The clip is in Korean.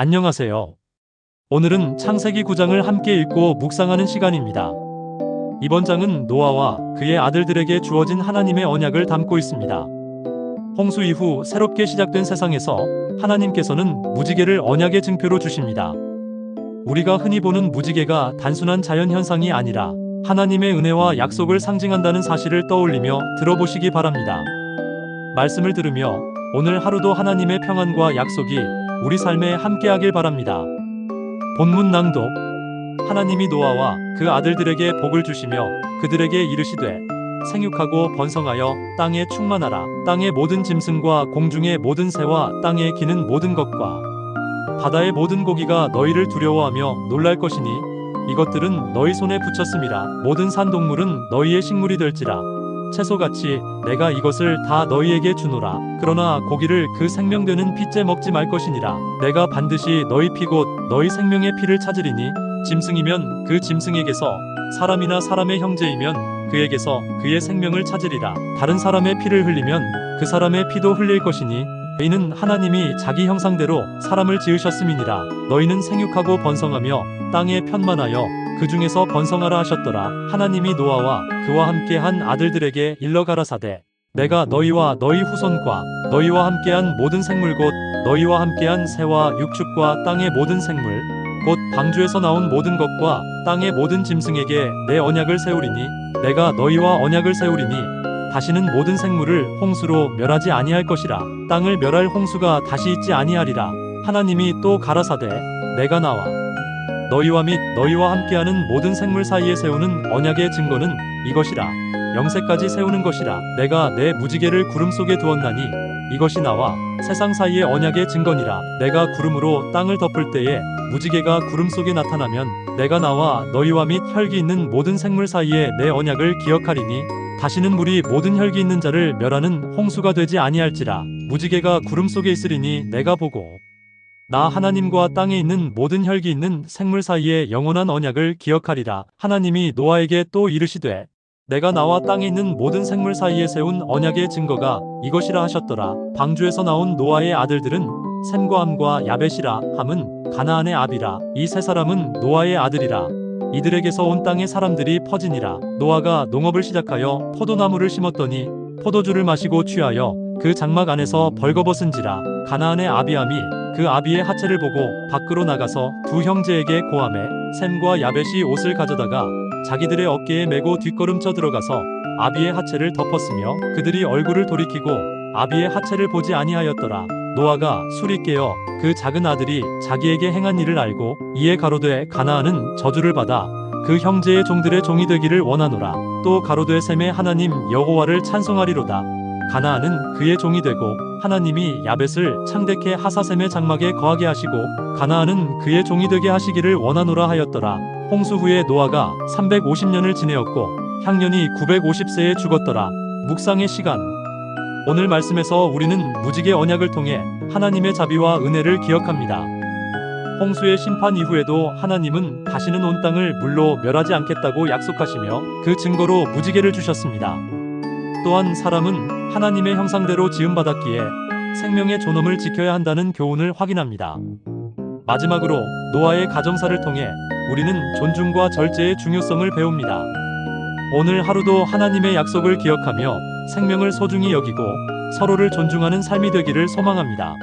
안녕하세요. 오늘은 창세기 9장을 함께 읽고 묵상하는 시간입니다. 이번 장은 노아와 그의 아들들에게 주어진 하나님의 언약을 담고 있습니다. 홍수 이후 새롭게 시작된 세상에서 하나님께서는 무지개를 언약의 증표로 주십니다. 우리가 흔히 보는 무지개가 단순한 자연 현상이 아니라 하나님의 은혜와 약속을 상징한다는 사실을 떠올리며 들어보시기 바랍니다. 말씀을 들으며 오늘 하루도 하나님의 평안과 약속이 우리 삶에 함께하길 바랍니다. 본문 낭독. 하나님이 노아와 그 아들들에게 복을 주시며 그들에게 이르시되 생육하고 번성하여 땅에 충만하라. 땅의 모든 짐승과 공중의 모든 새와 땅에 기는 모든 것과 바다의 모든 고기가 너희를 두려워하며 놀랄 것이니 이것들은 너희 손에 붙였음이라 모든 산 동물은 너희의 식물이 될지라 채소같이 내가 이것을 다 너희에게 주노라. 그러나 고기를 그 생명되는 피째 먹지 말 것이니라. 내가 반드시 너희 피곧 너희 생명의 피를 찾으리니 짐승이면 그 짐승에게서 사람이나 사람의 형제이면 그에게서 그의 생명을 찾으리라. 다른 사람의 피를 흘리면 그 사람의 피도 흘릴 것이니 이는 하나님이 자기 형상대로 사람을 지으셨음이니라. 너희는 생육하고 번성하며 땅에 편만하여 그 중에서 번성하라 하셨더라. 하나님이 노아와 그와 함께 한 아들들에게 일러 가라사대. 내가 너희와 너희 후손과 너희와 함께한 모든 생물 곧 너희와 함께한 새와 육축과 땅의 모든 생물 곧 방주에서 나온 모든 것과 땅의 모든 짐승에게 내 언약을 세우리니 내가 너희와 언약을 세우리니 다시는 모든 생물을 홍수로 멸하지 아니할 것이라. 땅을 멸할 홍수가 다시 있지 아니하리라. 하나님이 또 가라사대. 내가 나와 너희와 및 너희와 함께하는 모든 생물 사이에 세우는 언약의 증거는 이것이라. 영세까지 세우는 것이라. 내가 내 무지개를 구름 속에 두었나니 이것이 나와 세상 사이의 언약의 증거니라. 내가 구름으로 땅을 덮을 때에 무지개가 구름 속에 나타나면 내가 나와 너희와 및 혈기 있는 모든 생물 사이에 내 언약을 기억하리니 다시는 물이 모든 혈기 있는 자를 멸하는 홍수가 되지 아니할지라. 무지개가 구름 속에 있으리니 내가 보고 나 하나님과 땅에 있는 모든 혈기 있는 생물 사이에 영원한 언약을 기억하리라. 하나님이 노아에게 또 이르시되 내가 나와 땅에 있는 모든 생물 사이에 세운 언약의 증거가 이것이라 하셨더라. 방주에서 나온 노아의 아들들은 셈과 함과 야벳이라 함은 가나안의 아비라. 이 세 사람은 노아의 아들이라. 이들에게서 온 땅의 사람들이 퍼지니라. 노아가 농업을 시작하여 포도나무를 심었더니 포도주를 마시고 취하여 그 장막 안에서 벌거벗은지라. 가나안의 아비함이 그 아비의 하체를 보고 밖으로 나가서 두 형제에게 고함해 셈과 야벳이 옷을 가져다가 자기들의 어깨에 메고 뒷걸음쳐 들어가서 아비의 하체를 덮었으며 그들이 얼굴을 돌이키고 아비의 하체를 보지 아니하였더라. 노아가 술이 깨어 그 작은 아들이 자기에게 행한 일을 알고 이에 가로되 가나안은 저주를 받아 그 형제의 종들의 종이 되기를 원하노라. 또 가로되 셈의 하나님 여호와를 찬송하리로다 가나안은 그의 종이 되고 하나님이 야벳을 창대케 하사셈의 장막에 거하게 하시고 가나안은 그의 종이 되게 하시기를 원하노라 하였더라 홍수 후에 노아가 350년을 지내었고 향년이 950세에 죽었더라 묵상의 시간 오늘 말씀에서 우리는 무지개 언약을 통해 하나님의 자비와 은혜를 기억합니다. 홍수의 심판 이후에도 하나님은 다시는 온 땅을 물로 멸하지 않겠다고 약속하시며 그 증거로 무지개를 주셨습니다. 또한 사람은 하나님의 형상대로 지음받았기에 생명의 존엄을 지켜야 한다는 교훈을 확인합니다. 마지막으로 노아의 가정사를 통해 우리는 존중과 절제의 중요성을 배웁니다. 오늘 하루도 하나님의 약속을 기억하며 생명을 소중히 여기고 서로를 존중하는 삶이 되기를 소망합니다.